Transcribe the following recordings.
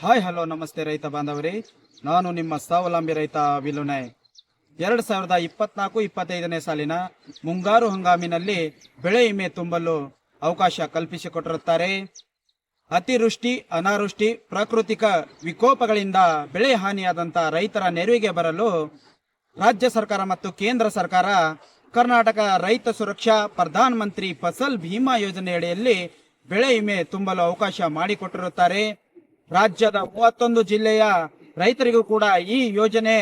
Hi, hello, ನಮಸ್ತೆ ರೈತ ಬಾಂಧವರೇ. ನಾನು ನಿಮ್ಮ ಸ್ವಾವಲಂಬಿ ರೈತ ವಿಲುನೈ. ಎರಡು ಸಾವಿರದ ಇಪ್ಪತ್ನಾಲ್ಕು, ಇಪ್ಪತ್ತೈದನೇ ಸಾಲಿನ ಮುಂಗಾರು ಹಂಗಾಮಿನಲ್ಲಿ ಬೆಳೆ ವಿಮೆ ತುಂಬಲು ಅವಕಾಶ ಕಲ್ಪಿಸಿಕೊಟ್ಟಿರುತ್ತಾರೆ. ಅತಿವೃಷ್ಟಿ, ಅನಾವೃಷ್ಟಿ, ಪ್ರಾಕೃತಿಕ ವಿಕೋಪಗಳಿಂದ ಬೆಳೆ ಹಾನಿಯಾದಂಥ ರೈತರ ನೆರವಿಗೆ ಬರಲು ರಾಜ್ಯ ಸರ್ಕಾರ ಮತ್ತು ಕೇಂದ್ರ ಸರ್ಕಾರ ಕರ್ನಾಟಕ ರೈತ ಸುರಕ್ಷಾ ಪ್ರಧಾನ ಮಂತ್ರಿ ಫಸಲ್ ಭೀಮಾ ಯೋಜನೆಯಡಿಯಲ್ಲಿ ಬೆಳೆ ವಿಮೆ ತುಂಬಲು ಅವಕಾಶ ಮಾಡಿಕೊಟ್ಟಿರುತ್ತಾರೆ. ರಾಜ್ಯದ ಮೂವತ್ತೊಂದು ಜಿಲ್ಲೆಯ ರೈತರಿಗೂ ಕೂಡ ಈ ಯೋಜನೆ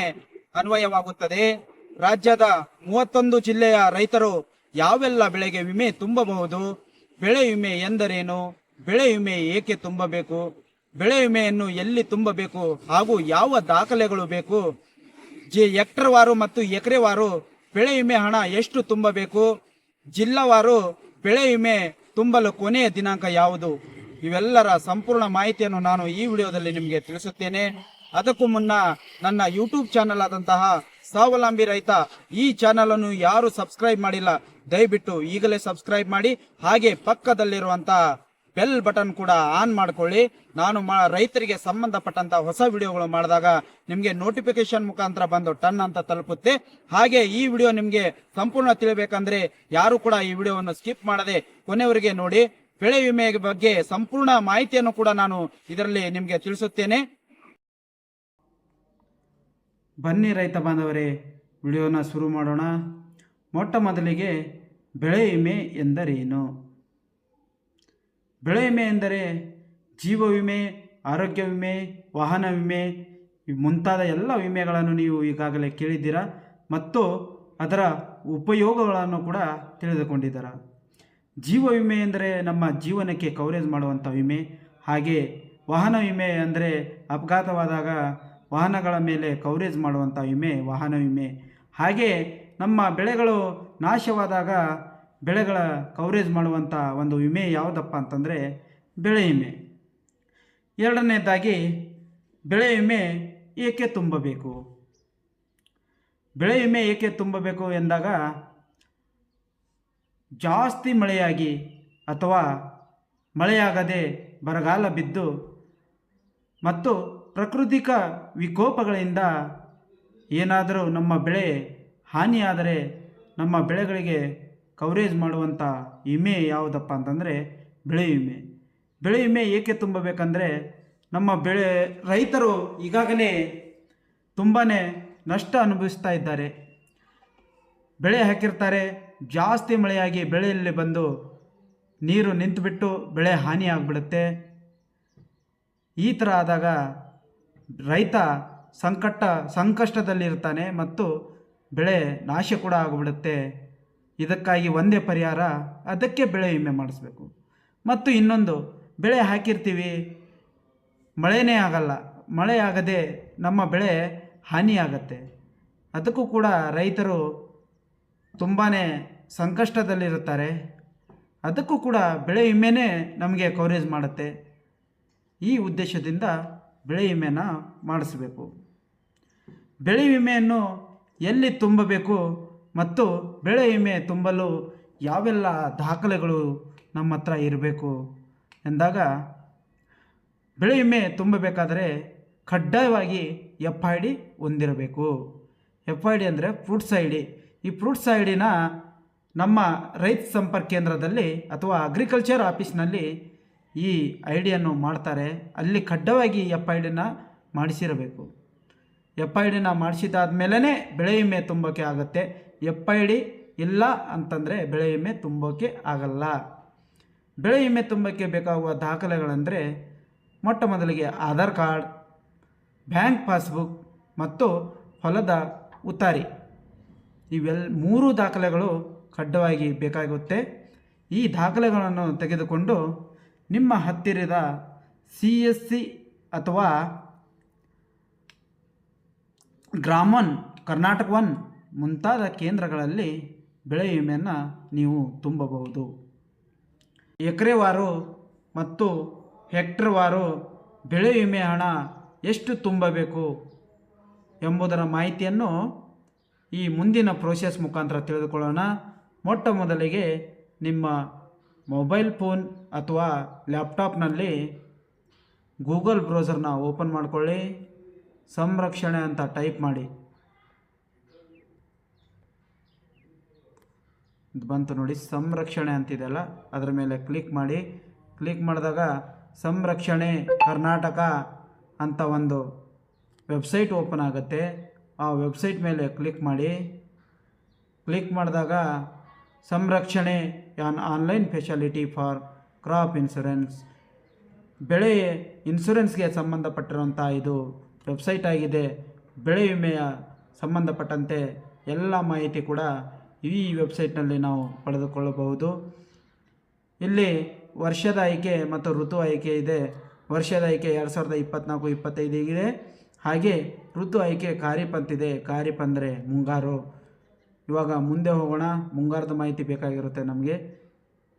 ಅನ್ವಯವಾಗುತ್ತದೆ. ರಾಜ್ಯದ ಮೂವತ್ತೊಂದು ಜಿಲ್ಲೆಯ ರೈತರು ಯಾವೆಲ್ಲ ಬೆಳೆಗೆ ವಿಮೆ ತುಂಬಬಹುದು? ಬೆಳೆ ವಿಮೆ ಎಂದರೇನು? ಬೆಳೆ ವಿಮೆ ಏಕೆ ತುಂಬಬೇಕು? ಬೆಳೆ ವಿಮೆಯನ್ನು ಎಲ್ಲಿ ತುಂಬಬೇಕು? ಹಾಗೂ ಯಾವ ದಾಖಲೆಗಳು ಬೇಕು? ಜಿ ಹೆಕ್ಟರ್ವಾರು ಮತ್ತು ಎಕರೆವಾರು ಬೆಳೆ ವಿಮೆ ಹಣ ಎಷ್ಟು ತುಂಬಬೇಕು? ಜಿಲ್ಲಾವಾರು ಬೆಳೆ ವಿಮೆ ತುಂಬಲು ಕೊನೆಯ ದಿನಾಂಕ ಯಾವುದು? ಇವೆಲ್ಲರ ಸಂಪೂರ್ಣ ಮಾಹಿತಿಯನ್ನು ನಾನು ಈ ವಿಡಿಯೋದಲ್ಲಿ ನಿಮಗೆ ತಿಳಿಸುತ್ತೇನೆ. ಅದಕ್ಕೂ ಮುನ್ನ ನನ್ನ ಯೂಟ್ಯೂಬ್ ಚಾನಲ್ ಆದಂತಹ ಸ್ವಾವಲಂಬಿ ರೈತ ಈ ಚಾನಲ್ ಅನ್ನು ಯಾರು ಸಬ್ಸ್ಕ್ರೈಬ್ ಮಾಡಿಲ್ಲ. ದಯವಿಟ್ಟು ಈಗಲೇ ಸಬ್ಸ್ಕ್ರೈಬ್ ಮಾಡಿ, ಹಾಗೆ ಪಕ್ಕದಲ್ಲಿರುವಂತಹ ಬೆಲ್ ಬಟನ್ ಕೂಡ ಆನ್ ಮಾಡಿಕೊಳ್ಳಿ. ನಾನು ರೈತರಿಗೆ ಸಂಬಂಧಪಟ್ಟಂತ ಹೊಸ ವಿಡಿಯೋಗಳು ಮಾಡಿದಾಗ ನಿಮಗೆ ನೋಟಿಫಿಕೇಶನ್ ಮುಖಾಂತರ ಬಂದು ಟನ್ ಅಂತ ತಲುಪುತ್ತೆ. ಹಾಗೆ ಈ ವಿಡಿಯೋ ನಿಮಗೆ ಸಂಪೂರ್ಣ ತಿಳಿಬೇಕಂದ್ರೆ ಯಾರು ಕೂಡ ಈ ವಿಡಿಯೋವನ್ನು ಸ್ಕಿಪ್ ಮಾಡದೆ ಕೊನೆವರೆಗೆ ನೋಡಿ. ಬೆಳೆ ವಿಮೆ ಬಗ್ಗೆ ಸಂಪೂರ್ಣ ಮಾಹಿತಿಯನ್ನು ಕೂಡ ನಾನು ಇದರಲ್ಲಿ ನಿಮಗೆ ತಿಳಿಸುತ್ತೇನೆ. ಬನ್ನಿ ರೈತ ಬಾಂಧವರೇ, ವಿಡಿಯೋನ ಶುರು ಮಾಡೋಣ. ಮೊಟ್ಟ ಮೊದಲಿಗೆ ಬೆಳೆ ವಿಮೆ ಎಂದರೇನು? ಬೆಳೆ ವಿಮೆ ಎಂದರೆ ಜೀವ ವಿಮೆ, ಆರೋಗ್ಯ ವಿಮೆ, ವಾಹನ ವಿಮೆ ಮುಂತಾದ ಎಲ್ಲ ವಿಮೆಗಳನ್ನು ನೀವು ಈಗಾಗಲೇ ಕೇಳಿದ್ದೀರಾ ಮತ್ತು ಅದರ ಉಪಯೋಗಗಳನ್ನು ಕೂಡ ತಿಳಿದುಕೊಂಡಿದ್ದೀರಾ. ಜೀವ ವಿಮೆ ಎಂದರೆ ನಮ್ಮ ಜೀವನಕ್ಕೆ ಕವರೇಜ್ ಮಾಡುವಂಥ ವಿಮೆ. ಹಾಗೆ ವಾಹನ ವಿಮೆ ಅಂದರೆ ಅಪಘಾತವಾದಾಗ ವಾಹನಗಳ ಮೇಲೆ ಕವರೇಜ್ ಮಾಡುವಂಥ ವಿಮೆ, ವಾಹನ ವಿಮೆ. ಹಾಗೆ ನಮ್ಮ ಬೆಳೆಗಳು ನಾಶವಾದಾಗ ಬೆಳೆಗಳ ಕವರೇಜ್ ಮಾಡುವಂಥ ಒಂದು ವಿಮೆ ಯಾವುದಪ್ಪ ಅಂತಂದರೆ ಬೆಳೆ ವಿಮೆ. ಎರಡನೇದಾಗಿ ಬೆಳೆ ವಿಮೆ ಏಕೆ ತುಂಬಬೇಕು? ಬೆಳೆ ವಿಮೆ ಏಕೆ ತುಂಬಬೇಕು ಎಂದಾಗ ಜಾಸ್ತಿ ಮಳೆಯಾಗಿ ಅಥವಾ ಮಳೆಯಾಗದೆ ಬರಗಾಲ ಬಿದ್ದು ಮತ್ತು ಪ್ರಾಕೃತಿಕ ವಿಕೋಪಗಳಿಂದ ಏನಾದರೂ ನಮ್ಮ ಬೆಳೆ ಹಾನಿಯಾದರೆ ನಮ್ಮ ಬೆಳೆಗಳಿಗೆ ಕವರೇಜ್ ಮಾಡುವಂಥ ವಿಮೆ ಯಾವುದಪ್ಪ ಅಂತಂದರೆ ಬೆಳೆ ವಿಮೆ. ಬೆಳೆ ವಿಮೆ ಏಕೆ ತುಂಬಬೇಕಂದರೆ ನಮ್ಮ ಬೆಳೆ ರೈತರು ಈಗಾಗಲೇ ತುಂಬಾ ನಷ್ಟ ಅನುಭವಿಸ್ತಾ ಇದ್ದಾರೆ. ಬೆಳೆ ಹಾಕಿರ್ತಾರೆ ಜಾಸ್ತಿ ಮಳೆಯಾಗಿ ಬೆಳೆಯಲ್ಲಿ ಬಂದು ನೀರು ನಿಂತುಬಿಟ್ಟು ಬೆಳೆ ಹಾನಿ ಆಗಿಬಿಡುತ್ತೆ ಈ ಥರ ಆದಾಗ ರೈತ ಸಂಕಟ ಸಂಕಷ್ಟದಲ್ಲಿರ್ತಾನೆ ಮತ್ತು ಬೆಳೆ ನಾಶ ಕೂಡ ಆಗಿಬಿಡುತ್ತೆ. ಇದಕ್ಕಾಗಿ ಒಂದೇ ಪರಿಹಾರ, ಅದಕ್ಕೆ ಬೆಳೆ ವಿಮೆ ಮಾಡಿಸ್ಬೇಕು. ಮತ್ತು ಇನ್ನೊಂದು, ಬೆಳೆ ಹಾಕಿರ್ತೀವಿ. ಮಳೆನೇ ಆಗಲ್ಲ, ಮಳೆ ಆಗದೆ ನಮ್ಮ ಬೆಳೆ ಹಾನಿಯಾಗತ್ತೆ. ಅದಕ್ಕೂ ಕೂಡ ರೈತರು ತುಂಬಾ ಸಂಕಷ್ಟದಲ್ಲಿರುತ್ತಾರೆ. ಅದಕ್ಕೂ ಕೂಡ ಬೆಳೆ ವಿಮೆನೇ ನಮಗೆ ಕವರೇಜ್ ಮಾಡುತ್ತೆ. ಈ ಉದ್ದೇಶದಿಂದ ಬೆಳೆ ವಿಮೆನ ಮಾಡಿಸಬೇಕು. ಬೆಳೆ ವಿಮೆಯನ್ನು ಎಲ್ಲಿ ತುಂಬಬೇಕು ಮತ್ತು ಬೆಳೆ ವಿಮೆ ತುಂಬಲು ಯಾವೆಲ್ಲ ದಾಖಲೆಗಳು ನಮ್ಮ ಹತ್ರ ಇರಬೇಕು ಎಂದಾಗ, ಬೆಳೆ ವಿಮೆ ತುಂಬಬೇಕಾದರೆ ಕಡ್ಡಾಯವಾಗಿ ಎಫ್ ಐ ಡಿ ಹೊಂದಿರಬೇಕು. ಎಫ್ ಐ ಡಿ ಅಂದರೆ ಫ್ರೂಟ್ಸ್ ಐ ಡಿ ಈ ಫ್ರೂಟ್ಸ್ ಐ ನಮ್ಮ ರೈತ ಸಂಪರ್ಕ ಕೇಂದ್ರದಲ್ಲಿ ಅಥವಾ ಅಗ್ರಿಕಲ್ಚರ್ ಆಫೀಸ್ನಲ್ಲಿ ಈ ಐ ಡಿಯನ್ನು ಮಾಡ್ತಾರೆ. ಅಲ್ಲಿ ಕಡ್ಡಾಯವಾಗಿ ಎಫ್ ಐ ಡಿನ ಮಾಡಿಸಿರಬೇಕು. ಎಫ್ ಐ ಡಿನ ಮಾಡಿಸಿದಾದ ಮೇಲೇ ಬೆಳೆ ವಿಮೆ ತುಂಬೋಕೆ ಆಗುತ್ತೆ. ಎಫ್ ಐ ಡಿ ಇಲ್ಲ ಅಂತಂದರೆ ಬೆಳೆ ವಿಮೆ ತುಂಬೋಕೆ ಆಗಲ್ಲ. ಬೆಳೆ ವಿಮೆ ತುಂಬೋಕ್ಕೆ ಬೇಕಾಗುವ ದಾಖಲೆಗಳಂದರೆ ಮೊಟ್ಟ ಮೊದಲಿಗೆ ಆಧಾರ್ ಕಾರ್ಡ್, ಬ್ಯಾಂಕ್ ಪಾಸ್ಬುಕ್ ಮತ್ತು ಹೊಲದ ಉತ್ತಾರಿ ಇವೆಲ್ಲ ಮೂರು ದಾಖಲೆಗಳು ಕಡ್ಡಾಯವಾಗಿ ಬೇಕಾಗುತ್ತೆ. ಈ ದಾಖಲೆಗಳನ್ನು ತೆಗೆದುಕೊಂಡು ನಿಮ್ಮ ಹತ್ತಿರದ ಸಿ ಎಸ್ ಸಿ ಅಥವಾ ಗ್ರಾಮನ್, ಕರ್ನಾಟಕ ಒನ್ ಮುಂತಾದ ಕೇಂದ್ರಗಳಲ್ಲಿ ಬೆಳೆ ವಿಮೆಯನ್ನು ನೀವು ತುಂಬಬಹುದು. ಎಕರೆವಾರು ಮತ್ತು ಹೆಕ್ಟರ್ವಾರು ಬೆಳೆ ವಿಮೆ ಹಣ ಎಷ್ಟು ತುಂಬಬೇಕು ಎಂಬುದರ ಮಾಹಿತಿಯನ್ನು ಈ ಮುಂದಿನ ಪ್ರೋಸೆಸ್ ಮುಖಾಂತರ ತಿಳಿದುಕೊಳ್ಳೋಣ. ಮೊಟ್ಟ ಮೊದಲಿಗೆ ನಿಮ್ಮ ಮೊಬೈಲ್ ಫೋನ್ ಅಥವಾ ಲ್ಯಾಪ್ಟಾಪ್ನಲ್ಲಿ ಗೂಗಲ್ ಬ್ರೌಸರ್ನ ಓಪನ್ ಮಾಡಿಕೊಳ್ಳಿ. ಸಂರಕ್ಷಣೆ ಅಂತ ಟೈಪ್ ಮಾಡಿ. ಬಂತು ನೋಡಿ, ಸಂರಕ್ಷಣೆ ಅಂತಿದೆಯಲ್ಲ ಅದರ ಮೇಲೆ ಕ್ಲಿಕ್ ಮಾಡಿ. ಕ್ಲಿಕ್ ಮಾಡಿದಾಗ ಸಂರಕ್ಷಣೆ ಕರ್ನಾಟಕ ಅಂತ ಒಂದು ವೆಬ್ಸೈಟ್ ಓಪನ್ ಆಗುತ್ತೆ. ಆ ವೆಬ್ಸೈಟ್ ಮೇಲೆ ಕ್ಲಿಕ್ ಮಾಡಿ. ಕ್ಲಿಕ್ ಮಾಡಿದಾಗ ಸಂರಕ್ಷಣೆ on online facility for crop insurance. ಬೆಳೆ ಇನ್ಸೂರೆನ್ಸ್ಗೆ ಸಂಬಂಧಪಟ್ಟಿರುವಂಥ ಇದು ವೆಬ್ಸೈಟ್ ಆಗಿದೆ. ಬೆಳೆ ವಿಮೆಯ ಸಂಬಂಧಪಟ್ಟಂತೆ ಎಲ್ಲ ಮಾಹಿತಿ ಕೂಡ ಈ ವೆಬ್ಸೈಟ್ನಲ್ಲಿ ನಾವು ಪಡೆದುಕೊಳ್ಳಬಹುದು. ಇಲ್ಲಿ ವರ್ಷದ ಆಯ್ಕೆ ಮತ್ತು ಋತು ಆಯ್ಕೆ ಇದೆ. ವರ್ಷದ ಆಯ್ಕೆ ಎರಡು ಸಾವಿರದ ಇಪ್ಪತ್ತ್ನಾಲ್ಕು ಇಪ್ಪತ್ತೈದು ಇದೆ ಹಾಗೆ ಋತು ಆಯ್ಕೆ ಖಾರಿಫ್ ಅಂತಿದೆ ಮುಂಗಾರು. ಇವಾಗ ಮುಂದೆ ಹೋಗೋಣ. ಮುಂಗಾರದ ಮಾಹಿತಿ ಬೇಕಾಗಿರುತ್ತೆ ನಮಗೆ.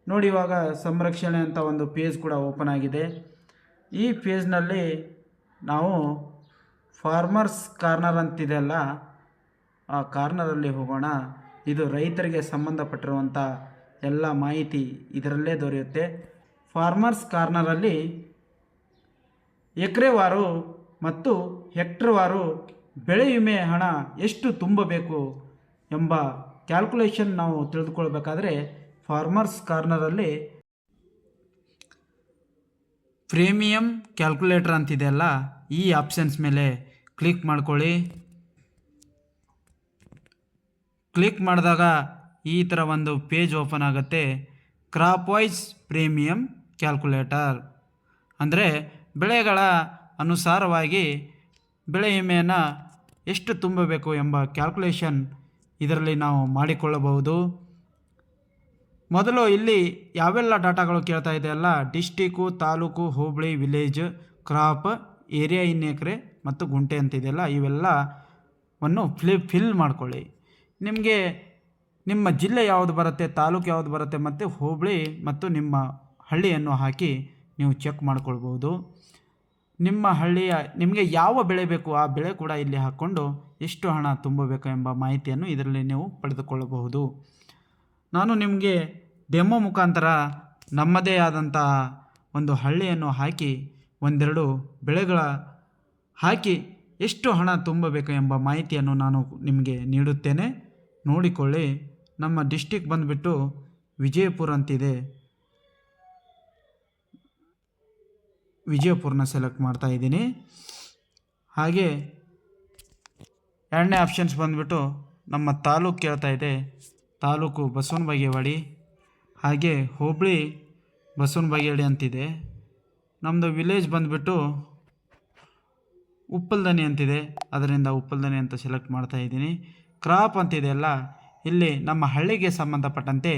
ನೋಡಿ ಇವಾಗ ಸಂರಕ್ಷಣೆ ಅಂತ ಒಂದು ಪೇಜ್ ಕೂಡ ಓಪನ್ ಆಗಿದೆ. ಈ ಪೇಜ್ನಲ್ಲಿ ನಾವು ಫಾರ್ಮರ್ಸ್ ಕಾರ್ನರ್ ಅಂತಿದೆಯಲ್ಲ ಆ ಕಾರ್ನರಲ್ಲಿ ಹೋಗೋಣ. ಇದು ರೈತರಿಗೆ ಸಂಬಂಧಪಟ್ಟಿರುವಂಥ ಎಲ್ಲ ಮಾಹಿತಿ ಇದರಲ್ಲೇ ದೊರೆಯುತ್ತೆ. ಫಾರ್ಮರ್ಸ್ ಕಾರ್ನರಲ್ಲಿ ಎಕರೆವಾರು ಮತ್ತು ಹೆಕ್ಟರ್ವಾರು ಬೆಳೆ ವಿಮೆ ಹಣ ಎಷ್ಟು ತುಂಬಬೇಕು ಎಂಬ ಕ್ಯಾಲ್ಕುಲೇಷನ್ ನಾವು ತಿಳಿದುಕೊಳ್ಬೇಕಾದ್ರೆ ಫಾರ್ಮರ್ಸ್ ಕಾರ್ನರಲ್ಲಿ ಪ್ರೀಮಿಯಂ ಕ್ಯಾಲ್ಕುಲೇಟರ್ ಅಂತಿದೆಯಲ್ಲ ಈ ಆಪ್ಷನ್ಸ್ ಮೇಲೆ ಕ್ಲಿಕ್ ಮಾಡ್ಕೊಳ್ಳಿ. ಕ್ಲಿಕ್ ಮಾಡಿದಾಗ ಈ ಥರ ಒಂದು ಪೇಜ್ ಓಪನ್ ಆಗುತ್ತೆ. ಕ್ರಾಪ್ ವೈಸ್ ಪ್ರೀಮಿಯಂ ಕ್ಯಾಲ್ಕುಲೇಟರ್ ಅಂದರೆ ಬೆಳೆಗಳ ಅನುಸಾರವಾಗಿ ಬೆಳೆ ವಿಮೆಯನ್ನು ಎಷ್ಟು ತುಂಬಬೇಕು ಎಂಬ ಕ್ಯಾಲ್ಕುಲೇಷನ್ ಇದರಲ್ಲಿ ನಾವು ಮಾಡಿಕೊಳ್ಳಬಹುದು. ಮೊದಲು ಇಲ್ಲಿ ಯಾವೆಲ್ಲ ಡಾಟಾಗಳು ಕೇಳ್ತಾ ಇದೆಯಲ್ಲ district taluk, hobli, village, crop, area in acre ಮತ್ತು ಗುಂಟೆ ಅಂತಿದೆಯಲ್ಲ ಇವೆಲ್ಲವನ್ನು ಫಿಲ್ ಫಿಲ್ ಮಾಡ್ಕೊಳ್ಳಿ. ನಿಮಗೆ ನಿಮ್ಮ ಜಿಲ್ಲೆ ಯಾವುದು ಬರುತ್ತೆ, ತಾಲೂಕು ಯಾವುದು ಬರುತ್ತೆ ಮತ್ತು ಹೋಬಳಿ ಮತ್ತು ನಿಮ್ಮ ಹಳ್ಳಿಯನ್ನು ಹಾಕಿ ನೀವು ಚೆಕ್ ಮಾಡ್ಕೊಳ್ಬೋದು ನಿಮ್ಮ ಹಳ್ಳಿಯ ನಿಮಗೆ ಯಾವ ಬೆಳೆ ಬೇಕು ಆ ಬೆಳೆ ಕೂಡ ಇಲ್ಲಿ ಹಾಕ್ಕೊಂಡು ಎಷ್ಟು ಹಣ ತುಂಬಬೇಕು ಎಂಬ ಮಾಹಿತಿಯನ್ನು ಇದರಲ್ಲಿ ನೀವು ಪಡೆದುಕೊಳ್ಳಬಹುದು. ನಾನು ನಿಮಗೆ ಡೆಮೋ ಮುಖಾಂತರ ನಮ್ಮದೇ ಆದಂತಹ ಒಂದು ಹಳ್ಳಿಯನ್ನು ಹಾಕಿ, ಒಂದೆರಡು ಬೆಳೆಗಳ ಹಾಕಿ ಎಷ್ಟು ಹಣ ತುಂಬಬೇಕು ಎಂಬ ಮಾಹಿತಿಯನ್ನು ನಾನು ನಿಮಗೆ ನೀಡುತ್ತೇನೆ. ನೋಡಿಕೊಳ್ಳಿ. ನಮ್ಮ ಡಿಸ್ಟಿಕ್ ಬಂದುಬಿಟ್ಟು ವಿಜಯಪುರ ಅಂತಿದೆ. ವಿಜಯಪುರನ ಸೆಲೆಕ್ಟ್ ಮಾಡ್ತಾ ಇದ್ದೀನಿ. ಹಾಗೆ ಎರಡನೇ ಆಪ್ಷನ್ಸ್ ಬಂದುಬಿಟ್ಟು ನಮ್ಮ ತಾಲೂಕು ಕೇಳ್ತಾ ಇದೆ. ತಾಲೂಕು ಬಸವನ ಬಾಗೇವಾಡಿ ಹಾಗೆ ಹೋಬಳಿ ಬಸವನ ಬಾಗೇವಾಡಿ ಅಂತಿದೆ. ನಮ್ಮದು ವಿಲೇಜ್ ಬಂದುಬಿಟ್ಟು ಉಪ್ಪಲ್ದನಿ ಅಂತಿದೆ. ಅದರಿಂದ ಉಪ್ಪಲ್ದನಿ ಅಂತ ಸೆಲೆಕ್ಟ್ ಮಾಡ್ತಾ ಇದ್ದೀನಿ. ಕ್ರಾಪ್ ಅಂತಿದೆ ಅಲ್ಲ, ಇಲ್ಲಿ ನಮ್ಮ ಹಳ್ಳಿಗೆ ಸಂಬಂಧಪಟ್ಟಂತೆ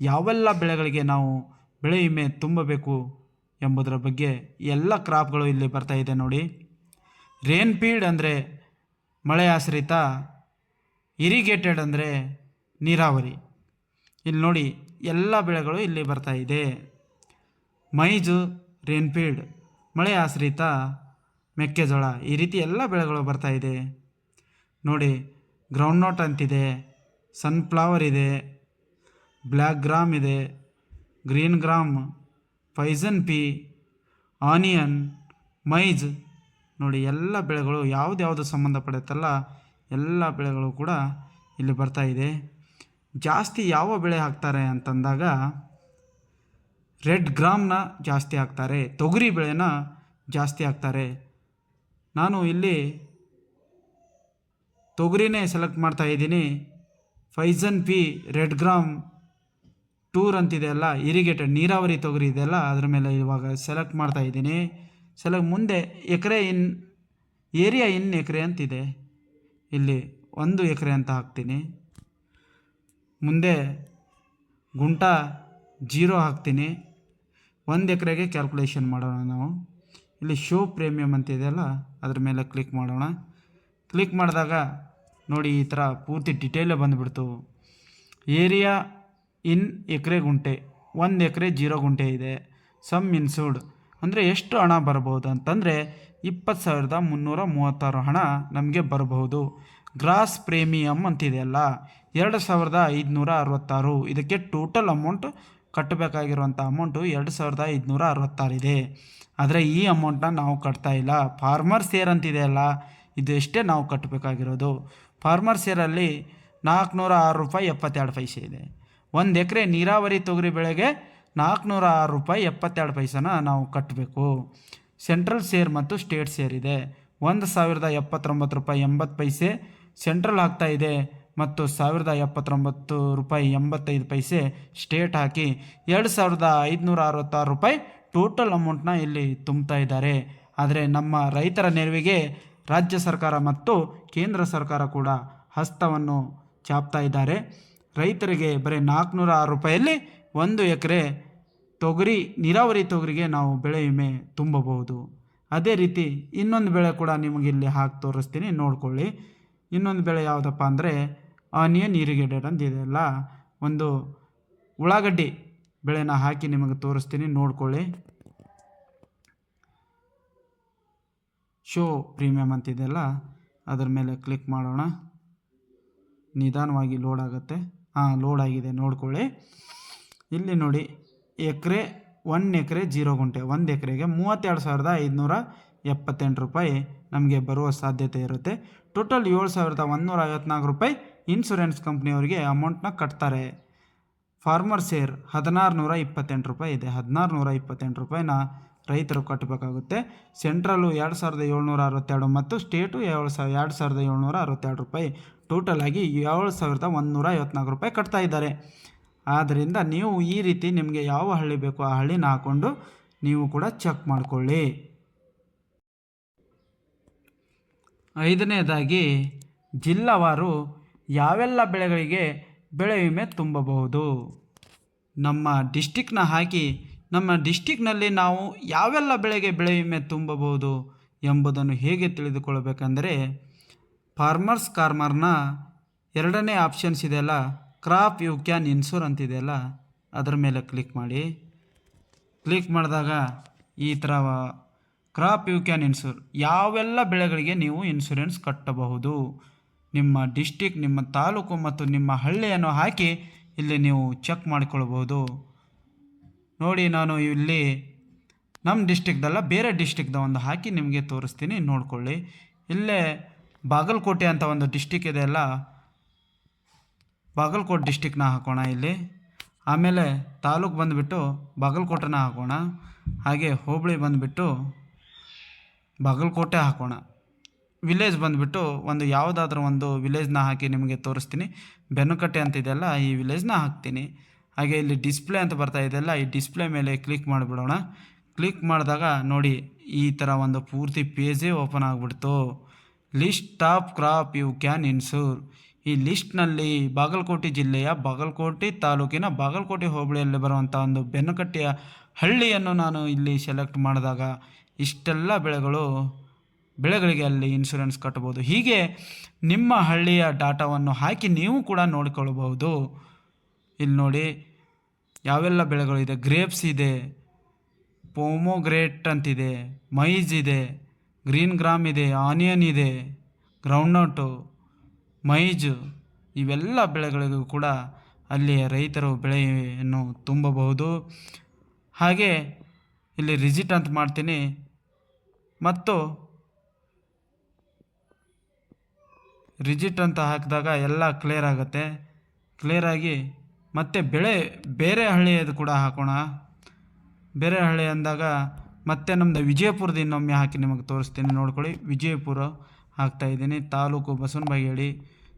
ಯಾವೆಲ್ಲ ಬೆಳೆಗಳಿಗೆ ನಾವು ಬೆಳೆ ವಿಮೆ ತುಂಬಬೇಕು ಎಂಬುದರ ಬಗ್ಗೆ ಎಲ್ಲ ಕ್ರಾಪ್ಗಳು ಇಲ್ಲಿ ಬರ್ತಾ ಇದೆ ನೋಡಿ. ರೇನ್ ಪೀಡ್ ಅಂದರೆ ಮಳೆ ಆಶ್ರಿತ, ಇರಿಗೇಟೆಡ್ ಅಂದರೆ ನೀರಾವರಿ. ಇಲ್ಲಿ ನೋಡಿ ಎಲ್ಲ ಬೆಳೆಗಳು ಇಲ್ಲಿ ಬರ್ತಾ ಇದೆ. ಮೈಜು ರೇನ್ಫೀಲ್ಡ್ ಮಳೆ ಆಶ್ರಿತ, ಮೆಕ್ಕೆಜೋಳ ಈ ರೀತಿ ಎಲ್ಲ ಬೆಳೆಗಳು ಬರ್ತಾ ಇದೆ. ನೋಡಿ ಗ್ರೌಂಡ್ ನೋಟ್ ಅಂತಿದೆ ಸನ್ಫ್ಲವರ್ ಇದೆ ಬ್ಲ್ಯಾಕ್ ಗ್ರಾಮ್ ಇದೆ green gram pigeon pea, onion, maize ನೋಡಿ ಎಲ್ಲ ಬೆಳೆಗಳು ಯಾವ್ದ್ಯಾವುದು ಸಂಬಂಧಪಡುತ್ತಲ್ಲ ಎಲ್ಲ ಬೆಳೆಗಳು ಕೂಡ ಇಲ್ಲಿ ಬರ್ತಾ ಇದೆ. ಜಾಸ್ತಿ ಯಾವ ಬೆಳೆ ಹಾಕ್ತಾರೆ ಅಂತಂದಾಗ ರೆಡ್ ಗ್ರಾಮ್ನ ಜಾಸ್ತಿ ಹಾಕ್ತಾರೆ, ತೊಗರಿ ಬೆಳೆನ ಜಾಸ್ತಿ ಹಾಕ್ತಾರೆ. ನಾನು ಇಲ್ಲಿ ತೊಗರಿನೇ ಸೆಲೆಕ್ಟ್ ಮಾಡ್ತಾ ಇದ್ದೀನಿ. Pigeon pea, red gram tur ಅಂತಿದೆಯಲ್ಲ irrigated ನೀರಾವರಿ ತೊಗರಿ ಇದೆಯಲ್ಲ ಅದ್ರ ಮೇಲೆ ಇವಾಗ ಸೆಲೆಕ್ಟ್ ಮಾಡ್ತಾ ಇದ್ದೀನಿ. ಸೆಲೆಕ್ಟ್ ಮುಂದೆ ಎಕರೆ ಇನ್ ಏರಿಯಾ ಇನ್ ಎಕರೆ ಅಂತಿದೆ. ಇಲ್ಲಿ ಒಂದು ಎಕರೆ ಅಂತ ಹಾಕ್ತೀನಿ. ಮುಂದೆ ಗುಂಟ ಜೀರೋ ಹಾಕ್ತೀನಿ. ಒಂದು ಎಕರೆಗೆ ಕ್ಯಾಲ್ಕುಲೇಷನ್ ಮಾಡೋಣ ನಾವು. ಇಲ್ಲಿ ಶೋ ಪ್ರೀಮಿಯಮ್ ಅಂತ ಇದೆಯಲ್ಲ ಅದ್ರ ಮೇಲೆ ಕ್ಲಿಕ್ ಮಾಡೋಣ. ಕ್ಲಿಕ್ ಮಾಡಿದಾಗ ನೋಡಿ ಈ ಥರ ಪೂರ್ತಿ ಡಿಟೇಲೇ ಬಂದುಬಿಡ್ತು. ಏರಿಯಾ ಇನ್ ಎಕರೆ ಗುಂಟೆ, ಒಂದು ಎಕರೆ ಜೀರೋ ಗುಂಟೆ ಇದೆ. ಸಮ್ ಇನ್ಸೂರ್ಡ್ ಅಂದರೆ ಎಷ್ಟು ಹಣ ಬರಬಹುದು ಅಂತಂದರೆ ಇಪ್ಪತ್ತು ಸಾವಿರದ ಮುನ್ನೂರ ಮೂವತ್ತಾರು ಹಣ ನಮಗೆ ಬರಬಹುದು. ಗ್ರಾಸ್ ಪ್ರೇಮಿಯಮ್ ಅಂತಿದೆಯಲ್ಲ ಎರಡು ಸಾವಿರದ ಐದುನೂರ ಅರವತ್ತಾರು. ಇದಕ್ಕೆ ಟೋಟಲ್ ಅಮೌಂಟ್ ಕಟ್ಟಬೇಕಾಗಿರುವಂಥ ಅಮೌಂಟು ಎರಡು ಸಾವಿರದ ಐದುನೂರ ಅರವತ್ತಾರಿದೆ ಆದರೆ ಈ ಅಮೌಂಟನ್ನ ನಾವು ಕಟ್ತಾ ಇಲ್ಲ. ಫಾರ್ಮರ್ ಸೇರ್ ಅಂತಿದೆಯಲ್ಲ ಇದು ಎಷ್ಟೇ ನಾವು ಕಟ್ಟಬೇಕಾಗಿರೋದು ಫಾರ್ಮರ್ ಸೇರಲ್ಲಿ ನಾಲ್ಕುನೂರ ಆರು ರೂಪಾಯಿ ಎಪ್ಪತ್ತೆರಡು ಪೈಸೆ ಇದೆ. ಒಂದು ಎಕರೆ ನೀರಾವರಿ ತೊಗರಿ ಬೆಳೆಗೆ ನಾಲ್ಕುನೂರ ಆರು ರೂಪಾಯಿ ಎಪ್ಪತ್ತೆರಡು ಪೈಸನ ನಾವು ಕಟ್ಟಬೇಕು ಸೆಂಟ್ರಲ್ ಸೇರ್ ಮತ್ತು ಸ್ಟೇಟ್ ಸೇರ್ ಇದೆ. ಒಂದು ಸಾವಿರದ ಎಪ್ಪತ್ತೊಂಬತ್ತು ರೂಪಾಯಿ ಎಂಬತ್ತು ಪೈಸೆ ಸೆಂಟ್ರಲ್ ಆಗ್ತಾ ಇದೆ ಮತ್ತು ಸಾವಿರದ ಎಪ್ಪತ್ತೊಂಬತ್ತು ರೂಪಾಯಿ ಎಂಬತ್ತೈದು ಪೈಸೆ ಸ್ಟೇಟ್ ಹಾಕಿ ಎರಡು ಸಾವಿರದ ಐದುನೂರ ಅರವತ್ತಾರು ರೂಪಾಯಿ ಟೋಟಲ್ ಅಮೌಂಟ್ನ ಇಲ್ಲಿ ತುಂಬ್ತಾ ಇದ್ದಾರೆ. ಆದರೆ ನಮ್ಮ ರೈತರ ನೆರವಿಗೆ ರಾಜ್ಯ ಸರ್ಕಾರ ಮತ್ತು ಕೇಂದ್ರ ಸರ್ಕಾರ ಕೂಡ ಹಸ್ತವನ್ನು ಚಾಪ್ತಾ ಇದ್ದಾರೆ. ರೈತರಿಗೆ ಬರೀ ನಾಲ್ಕುನೂರ ಆರು ರೂಪಾಯಲ್ಲಿ ಒಂದು ಎಕರೆ ತೊಗರಿ, ನೀರಾವರಿ ತೊಗರಿಗೆ ನಾವು ಬೆಳೆ ವಿಮೆ ತುಂಬಬಹುದು. ಅದೇ ರೀತಿ ಇನ್ನೊಂದು ಬೆಳೆ ಕೂಡ ನಿಮಗೆ ಇಲ್ಲಿ ಹಾಕಿ ತೋರಿಸ್ತೀನಿ, ನೋಡ್ಕೊಳ್ಳಿ. ಇನ್ನೊಂದು ಬೆಳೆ ಯಾವುದಪ್ಪ ಅಂದರೆ ಆನಿಯನ್ ಇರಿಗೇಟೆಡ್ ಅಂತ ಇದೆಯಲ್ಲ ಒಂದು ಉಳ್ಳಾಗಡ್ಡಿ ಬೆಳೆನ ಹಾಕಿ ನಿಮಗೆ ತೋರಿಸ್ತೀನಿ, ನೋಡ್ಕೊಳ್ಳಿ. ಶೋ ಪ್ರೀಮಿಯಮ್ ಅಂತಿದೆಯಲ್ಲ ಅದ್ರ ಮೇಲೆ ಕ್ಲಿಕ್ ಮಾಡೋಣ. ನಿಧಾನವಾಗಿ ಲೋಡ್ ಆಗುತ್ತೆ. ಹಾಂ ಲೋಡ್ ಆಗಿದೆ, ನೋಡ್ಕೊಳ್ಳಿ. ಇಲ್ಲಿ ನೋಡಿ, ಎಕರೆ ಒನ್ ಎಕರೆ ಜೀರೋ ಗುಂಟೆ, ಒಂದು ಎಕರೆಗೆ ಮೂವತ್ತೆರಡು ಸಾವಿರದ ಐದುನೂರ ಎಪ್ಪತ್ತೆಂಟು ರೂಪಾಯಿ ನಮಗೆ ಬರುವ ಸಾಧ್ಯತೆ ಇರುತ್ತೆ. ಟೋಟಲ್ ಏಳು ಸಾವಿರದ ಒಂದುನೂರ ಐವತ್ನಾಲ್ಕು ರೂಪಾಯಿ ಇನ್ಶೂರೆನ್ಸ್ ಕಂಪ್ನಿಯವರಿಗೆ ಅಮೌಂಟ್ನ ಕಟ್ತಾರೆ. ಫಾರ್ಮರ್ ಸೇರ್ ಹದಿನಾರು ನೂರ ಇಪ್ಪತ್ತೆಂಟು ರೂಪಾಯಿ ಇದೆ. ಹದಿನಾರು ನೂರ ಇಪ್ಪತ್ತೆಂಟು ರೂಪಾಯಿನ ರೈತರು ಕಟ್ಟಬೇಕಾಗುತ್ತೆ ಸೆಂಟ್ರಲ್ಲು ಎರಡು ಸಾವಿರದ ಏಳ್ನೂರ ಅರವತ್ತೆರಡು ಮತ್ತು ಸ್ಟೇಟು ಏಳು ಸಾವಿರ, ಎರಡು ಸಾವಿರದ ಏಳ್ನೂರ ಅರವತ್ತೆರಡು ರೂಪಾಯಿ ಟೋಟಲ್ ಆಗಿ ಏಳು ಸಾವಿರದ ಒಂದುನೂರ ಐವತ್ನಾಲ್ಕು ರೂಪಾಯಿ ಕಟ್ತಾ ಇದ್ದಾರೆ. ಆದ್ದರಿಂದ ನೀವು ಈ ರೀತಿ ನಿಮಗೆ ಯಾವ ಹಳ್ಳಿ ಬೇಕೋ ಆ ಹಳ್ಳಿನ ಹಾಕ್ಕೊಂಡು ನೀವು ಕೂಡ ಚೆಕ್ ಮಾಡಿಕೊಳ್ಳಿ. ಐದನೇದಾಗಿ, ಜಿಲ್ಲಾವಾರು ಯಾವೆಲ್ಲ ಬೆಳೆಗಳಿಗೆ ಬೆಳೆ ವಿಮೆ ತುಂಬಬಹುದು? ನಮ್ಮ ಡಿಸ್ಟಿಕ್ನ ಹಾಕಿ, ನಮ್ಮ ಡಿಸ್ಟಿಕ್ನಲ್ಲಿ ನಾವು ಯಾವೆಲ್ಲ ಬೆಳೆಗೆ ಬೆಳೆ ವಿಮೆ ತುಂಬಬಹುದು ಎಂಬುದನ್ನು ಹೇಗೆ ತಿಳಿದುಕೊಳ್ಳಬೇಕೆಂದರೆ ಫಾರ್ಮರ್ಸ್ ಕಾರ್ಮರ್ನ ಎರಡನೇ ಆಪ್ಷನ್ಸ್ ಇದೆಯಲ್ಲ? ಕ್ರಾಪ್ ಯು ಕ್ಯಾನ್ ಇನ್ಸೂರ್ ಅಂತಿದೆಯಲ್ಲ? ಅದರ ಮೇಲೆ ಕ್ಲಿಕ್ ಮಾಡಿ. ಕ್ಲಿಕ್ ಮಾಡಿದಾಗ ಈ ಥರ ಕ್ರಾಪ್ ಯು ಕ್ಯಾನ್ ಇನ್ಸೂರ್. ಯಾವೆಲ್ಲ ಬೆಳೆಗಳಿಗೆ ನೀವು ಇನ್ಸೂರೆನ್ಸ್ ಕಟ್ಟಬಹುದು? ನಿಮ್ಮ ಡಿಸ್ಟಿಕ್, ನಿಮ್ಮ ತಾಲೂಕು ಮತ್ತು ನಿಮ್ಮ ಹಳ್ಳಿಯನ್ನು ಹಾಕಿ ಇಲ್ಲಿ ನೀವು ಚೆಕ್ ಮಾಡಿಕೊಳ್ಬೋದು ನೋಡಿ, ನಾನು ಇಲ್ಲಿ ನಮ್ಮ ಡಿಸ್ಟಿಕ್ದಲ್ಲ ಬೇರೆ ಡಿಸ್ಟಿಕ್ದ ಒಂದು ಹಾಕಿ ನಿಮಗೆ ತೋರಿಸ್ತೀನಿ. ನೋಡಿಕೊಳ್ಳಿ. ಇಲ್ಲೇ ಬಾಗಲಕೋಟೆ ಅಂತ ಒಂದು ಡಿಸ್ಟಿಕ್ ಇದೆಯಲ್ಲ ಬಾಗಲಕೋಟೆ ಡಿಸ್ಟಿಕ್ನ ಹಾಕೋಣ ಇಲ್ಲಿ. ಆಮೇಲೆ ತಾಲೂಕು ಬಂದುಬಿಟ್ಟು ಬಾಗಲಕೋಟೆನ ಹಾಕೋಣ. ಹಾಗೆ ಹೋಬಳಿ ಬಂದುಬಿಟ್ಟು ಬಾಗಲಕೋಟೆ ಹಾಕೋಣ. ವಿಲೇಜ್ ಬಂದುಬಿಟ್ಟು ಒಂದು ಯಾವುದಾದ್ರೂ ಒಂದು ವಿಲೇಜ್ನ ಹಾಕಿ ನಿಮಗೆ ತೋರಿಸ್ತೀನಿ. ಬೆನ್ನುಕಟ್ಟೆ ಅಂತಿದೆಯಲ್ಲ ಈ ವಿಲೇಜ್ನ ಹಾಕ್ತೀನಿ. ಹಾಗೆ ಇಲ್ಲಿ ಡಿಸ್ಪ್ಲೇ ಅಂತ ಬರ್ತಾ ಇದೆಯಲ್ಲ ಈ ಡಿಸ್ಪ್ಲೇ ಮೇಲೆ ಕ್ಲಿಕ್ ಮಾಡಿಬಿಡೋಣ. ಕ್ಲಿಕ್ ಮಾಡಿದಾಗ ನೋಡಿ ಈ ಥರ ಒಂದು ಪೂರ್ತಿ ಪೇಜೇ ಓಪನ್ ಆಗಿಬಿಡ್ತು. List of crop you can insure. ಈ ಲಿಸ್ಟ್ನಲ್ಲಿ ಬಾಗಲಕೋಟೆ ಜಿಲ್ಲೆಯ ಬಾಗಲಕೋಟೆ ತಾಲೂಕಿನ ಬಾಗಲಕೋಟೆ ಹೋಬಳಿಯಲ್ಲಿ ಬರುವಂಥ ಒಂದು ಬೆನ್ನಕಟ್ಟೆಯ ಹಳ್ಳಿಯನ್ನು ನಾನು ಇಲ್ಲಿ ಸೆಲೆಕ್ಟ್ ಮಾಡಿದಾಗ ಇಷ್ಟೆಲ್ಲ ಬೆಳೆಗಳು ಬೆಳೆಗಳಿಗೆ ಅಲ್ಲಿ ಇನ್ಶೂರೆನ್ಸ್ ಕಟ್ಬೋದು. ಹೀಗೆ ನಿಮ್ಮ ಹಳ್ಳಿಯ ಡಾಟಾವನ್ನು ಹಾಕಿ ನೀವು ಕೂಡ ನೋಡಿಕೊಳ್ಳಬಹುದು. ಇಲ್ಲಿ ನೋಡಿ, ಯಾವೆಲ್ಲ ಬೆಳೆಗಳು ಇದೆ ಗ್ರೇಪ್ಸ್ ಇದೆ, ಪೋಮೋಗ್ರೇಟ್ ಅಂತಿದೆ ಮೈಜ್ ಇದೆ ಗ್ರೀನ್ ಗ್ರಾಮ್ ಇದೆ, ಆನಿಯನ್ ಇದೆ ಗ್ರೌಂಡ್ನಟ್ಟು ಮೈಜು ಇವೆಲ್ಲ ಬೆಳೆಗಳಿಗೂ ಕೂಡ ಅಲ್ಲಿಯ ರೈತರು ಬೆಳೆಯನ್ನು ತುಂಬಬಹುದು. ಹಾಗೆ ಇಲ್ಲಿ ರಿಜಿಟ್ ಅಂತ ಮಾಡ್ತೀನಿ. ಮತ್ತು ರಿಜಿಟ್ ಅಂತ ಹಾಕಿದಾಗ ಎಲ್ಲ ಕ್ಲಿಯರ್ ಆಗುತ್ತೆ. ಕ್ಲಿಯರ್ ಆಗಿ ಮತ್ತೆ ಬೆಳೆ, ಬೇರೆ ಹಳ್ಳಿಯದು ಕೂಡ ಹಾಕೋಣ. ಬೇರೆ ಹಳ್ಳಿ ಅಂದಾಗ ಮತ್ತೆ ನಮ್ಮದು ವಿಜಯಪುರದ ಇನ್ನೊಮ್ಮೆ ಹಾಕಿ ನಿಮಗೆ ತೋರಿಸ್ತೀನಿ, ನೋಡ್ಕೊಳ್ಳಿ. ವಿಜಯಪುರ ಹಾಕ್ತಾ ಇದ್ದೀನಿ. ತಾಲೂಕು ಬಸವನಬಾಗೇಡಿ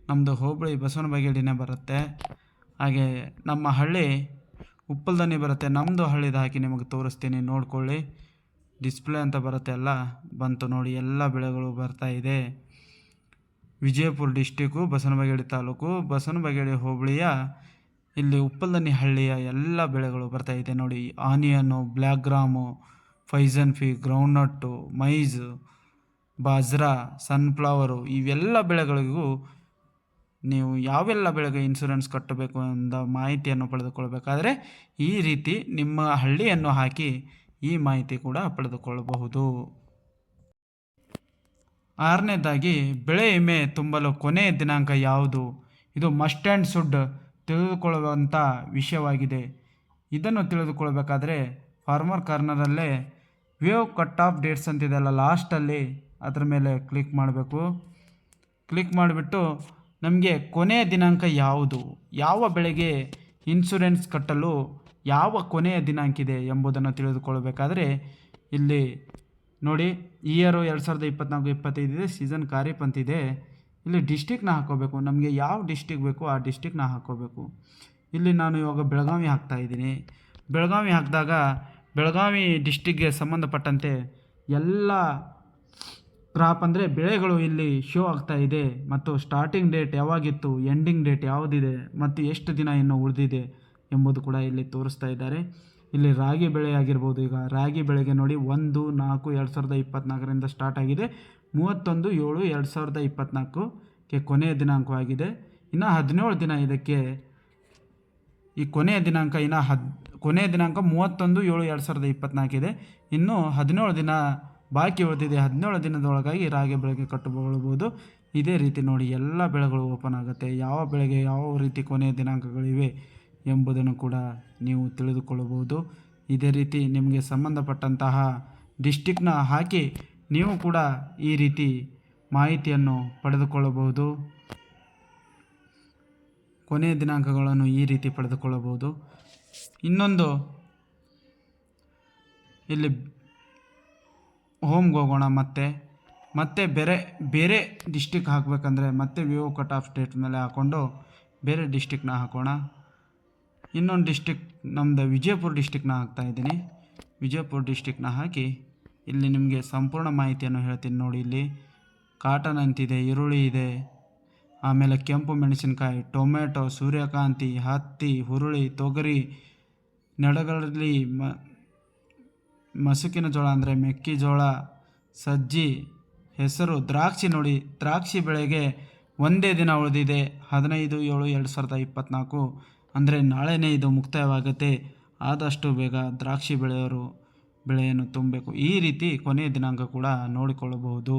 ನಮ್ಮದು ಹೋಬಳಿ ಬಸವನಬಾಗೇಡಿನೇ ಬರುತ್ತೆ. ಹಾಗೆ ನಮ್ಮ ಹಳ್ಳಿ ಉಪ್ಪಲ್ದನಿ ಬರುತ್ತೆ. ನಮ್ಮದು ಹಳ್ಳಿದು ಹಾಕಿ ನಿಮಗೆ ತೋರಿಸ್ತೀನಿ, ನೋಡ್ಕೊಳ್ಳಿ. ಡಿಸ್ಪ್ಲೇ ಅಂತ ಬರುತ್ತೆ ಎಲ್ಲ. ಬಂತು ನೋಡಿ, ಎಲ್ಲ ಬೆಳೆಗಳು ಬರ್ತಾ ಇದೆ. ವಿಜಯಪುರ ಡಿಸ್ಟಿಕ್ಕು ಬಸವನಬಾಗೇಡಿ ತಾಲೂಕು ಬಸವನಬಾಗೇಡಿ ಹೋಬಳಿಯ, ಇಲ್ಲಿ ಉಪ್ಪಲ್ದನಿ ಹಳ್ಳಿಯ ಎಲ್ಲ ಬೆಳೆಗಳು ಬರ್ತಾ ಇದೆ ನೋಡಿ. Onion black gram pigeon pea, groundnut maize bajra, sunflower ಇವೆಲ್ಲ ಬೆಳೆಗಳಿಗೂ ನೀವು ಯಾವೆಲ್ಲ ಬೆಳೆಗೆ ಇನ್ಸೂರೆನ್ಸ್ ಕಟ್ಟಬೇಕು ಎಂಬ ಮಾಹಿತಿಯನ್ನು ಪಡೆದುಕೊಳ್ಳಬೇಕಾದರೆ ಈ ರೀತಿ ನಿಮ್ಮ ಹಳ್ಳಿಯನ್ನು ಹಾಕಿ ಈ ಮಾಹಿತಿ ಕೂಡ ಪಡೆದುಕೊಳ್ಳಬಹುದು ಆರನೇದಾಗಿ, ಬೆಳೆ ವಿಮೆ ತುಂಬಲು ಕೊನೆಯ ದಿನಾಂಕ ಯಾವುದು? ಇದು ಮಸ್ಟ್ ಆ್ಯಂಡ್ ಸುಡ್ ತಿಳಿದುಕೊಳ್ಳುವಂಥ ವಿಷಯವಾಗಿದೆ. ಇದನ್ನು ತಿಳಿದುಕೊಳ್ಬೇಕಾದ್ರೆ ಫಾರ್ಮರ್ ಕಾರ್ನರಲ್ಲೇ ವೇವ್ ಕಟ್ ಆಫ್ ಡೇಟ್ಸ್ ಅಂತಿದೆಯಲ್ಲ ಲಾಸ್ಟಲ್ಲಿ ಅದ್ರ ಮೇಲೆ ಕ್ಲಿಕ್ ಮಾಡಬೇಕು. ಕ್ಲಿಕ್ ಮಾಡಿಬಿಟ್ಟು ನಮಗೆ ಕೊನೆಯ ದಿನಾಂಕ ಯಾವುದು? ಯಾವ ಬೆಳೆಗೆ ಇನ್ಶೂರೆನ್ಸ್ ಕಟ್ಟಲು ಯಾವ ಕೊನೆಯ ದಿನಾಂಕ ಇದೆ ಎಂಬುದನ್ನು ತಿಳಿದುಕೊಳ್ಳಬೇಕಾದ್ರೆ ಇಲ್ಲಿ ನೋಡಿ ಇಯರು ಎರಡು ಸಾವಿರದ ಇಪ್ಪತ್ನಾಲ್ಕು ಇಪ್ಪತ್ತೈದು ಇದೆ, ಸೀಸನ್ ಖಾರೀಫ್ ಅಂತಿದೆ ಇಲ್ಲಿ ಡಿಸ್ಟಿಕ್ನ ಹಾಕೋಬೇಕು. ನಮಗೆ ಯಾವ ಡಿಸ್ಟಿಕ್ ಬೇಕೋ ಆ ಡಿಸ್ಟಿಕ್ನ ಹಾಕೋಬೇಕು. ಇಲ್ಲಿ ನಾನು ಇವಾಗ ಬೆಳಗಾವಿ ಹಾಕ್ತಾ ಇದ್ದೀನಿ. ಬೆಳಗಾವಿ ಹಾಕಿದಾಗ ಬೆಳಗಾವಿ ಡಿಸ್ಟಿಕ್ಗೆ ಸಂಬಂಧಪಟ್ಟಂತೆ ಎಲ್ಲ ಕ್ರಾಪ್ ಅಂದರೆ ಬೆಳೆಗಳು ಇಲ್ಲಿ ಶೋ ಆಗ್ತಾ ಇದೆ. ಮತ್ತು ಸ್ಟಾರ್ಟಿಂಗ್ ಡೇಟ್ ಯಾವಾಗಿತ್ತು ಎಂಡಿಂಗ್ ಡೇಟ್ ಯಾವುದಿದೆ, ಮತ್ತು ಎಷ್ಟು ದಿನ ಇನ್ನು ಉಳಿದಿದೆ ಎಂಬುದು ಕೂಡ ಇಲ್ಲಿ ತೋರಿಸ್ತಾ ಇದ್ದಾರೆ. ಇಲ್ಲಿ ರಾಗಿ ಬೆಳೆ ಆಗಿರ್ಬೋದು, ಈಗ ರಾಗಿ ಬೆಳೆಗೆ ನೋಡಿ ಒಂದು, ನಾಲ್ಕು, ಎರಡು ಸಾವಿರದ ಇಪ್ಪತ್ತ್ನಾಲ್ಕರಿಂದ ಸ್ಟಾರ್ಟ್ ಆಗಿದೆ. ಮೂವತ್ತೊಂದು, ಏಳು, ಎರಡು ಸಾವಿರದ ಇಪ್ಪತ್ತ್ನಾಲ್ಕಕ್ಕೆ ಕೊನೆಯ ದಿನಾಂಕವಾಗಿದೆ. ಇನ್ನು ಹದಿನೇಳು ದಿನ ಇದಕ್ಕೆ ಈ ಕೊನೆಯ ದಿನಾಂಕ ಇನ್ನು ಹದ್, ಕೊನೆಯ ದಿನಾಂಕ ಮೂವತ್ತೊಂದು ಏಳು ಎರಡು ಸಾವಿರದ ಇಪ್ಪತ್ನಾಲ್ಕಿದೆ ಇನ್ನು ಹದಿನೇಳು ದಿನ ಬಾಕಿ ಉಳಿದಿದೆ. ಹದಿನೇಳು ದಿನದೊಳಗಾಗಿ ರಾಗಿ ಬೆಳೆಗೆ ಕಟ್ಟುಕೊಳ್ಳಬಹುದು ಇದೇ ರೀತಿ ನೋಡಿ ಎಲ್ಲ ಬೆಳೆಗಳು ಓಪನ್ ಆಗುತ್ತೆ. ಯಾವ ಬೆಳೆಗೆ ಯಾವ ರೀತಿ ಕೊನೆಯ ದಿನಾಂಕಗಳಿವೆ ಎಂಬುದನ್ನು ಕೂಡ ನೀವು ತಿಳಿದುಕೊಳ್ಳಬಹುದು. ಇದೇ ರೀತಿ ನಿಮಗೆ ಸಂಬಂಧಪಟ್ಟಂತಹ ಡಿಸ್ಟಿಕ್ನ ಹಾಕಿ ನೀವು ಕೂಡ ಈ ರೀತಿ ಮಾಹಿತಿಯನ್ನು ಪಡೆದುಕೊಳ್ಳಬಹುದು. ಕೊನೆಯ ದಿನಾಂಕಗಳನ್ನು ಈ ರೀತಿ ಪಡೆದುಕೊಳ್ಳಬಹುದು. ಇನ್ನೊಂದು, ಇಲ್ಲಿ ಹೋಮ್ಗೆ ಹೋಗೋಣ, ಮತ್ತೆ ಮತ್ತೆ ಬೇರೆ ಬೇರೆ ಡಿಸ್ಟಿಕ್ ಹಾಕಬೇಕಂದ್ರೆ ಮತ್ತೆ ವಿವೋ ಕಟ್ ಆಫ್ ಸ್ಟೇಟ್ ಮೇಲೆ ಹಾಕ್ಕೊಂಡು ಬೇರೆ ಡಿಸ್ಟಿಕ್ನ ಹಾಕೋಣ. ಇನ್ನೊಂದು ಡಿಸ್ಟಿಕ್ ನಮ್ಮದು ವಿಜಯಪುರ ಡಿಸ್ಟಿಕ್ನ ಹಾಕ್ತಾ ಇದ್ದೀನಿ. ವಿಜಯಪುರ ಡಿಸ್ಟಿಕ್ನ ಹಾಕಿ ಇಲ್ಲಿ ನಿಮಗೆ ಸಂಪೂರ್ಣ ಮಾಹಿತಿಯನ್ನು ಹೇಳ್ತೀನಿ ನೋಡಿ ಇಲ್ಲಿ. ಕಾಟನ್ ಅಂತಿದೆ, ಈರುಳ್ಳಿ ಇದೆ ಆಮೇಲೆ ಕೆಂಪು ಮೆಣಸಿನಕಾಯಿ, ಟೊಮೆಟೊ, ಸೂರ್ಯಕಾಂತಿ, ಹತ್ತಿ, ಹುರುಳಿ, ತೊಗರಿ ನೆಡಗಳಲ್ಲಿ ಮ, ಮಸುಕಿನ ಜೋಳ ಅಂದರೆ ಮೆಕ್ಕೆಜೋಳ ಸಜ್ಜಿ, ಹೆಸರು ದ್ರಾಕ್ಷಿ ನೋಡಿ. ದ್ರಾಕ್ಷಿ ಬೆಳೆಗೆ ಒಂದೇ ದಿನ ಉಳಿದಿದೆ. ಹದಿನೈದು ಏಳು ಎರಡು ಸಾವಿರದ ಇಪ್ಪತ್ತ್ನಾಲ್ಕು ಅಂದರೆ ನಾಳೆನೇ ಇದು ಮುಕ್ತಾಯವಾಗುತ್ತೆ. ಆದಷ್ಟು ಬೇಗ ದ್ರಾಕ್ಷಿ ಬೆಳೆಯೋರು ಬೆಳೆಯನ್ನು ತುಂಬಬೇಕು. ಈ ರೀತಿ ಕೊನೆಯ ದಿನಾಂಕ ಕೂಡ ನೋಡಿಕೊಳ್ಳಬಹುದು.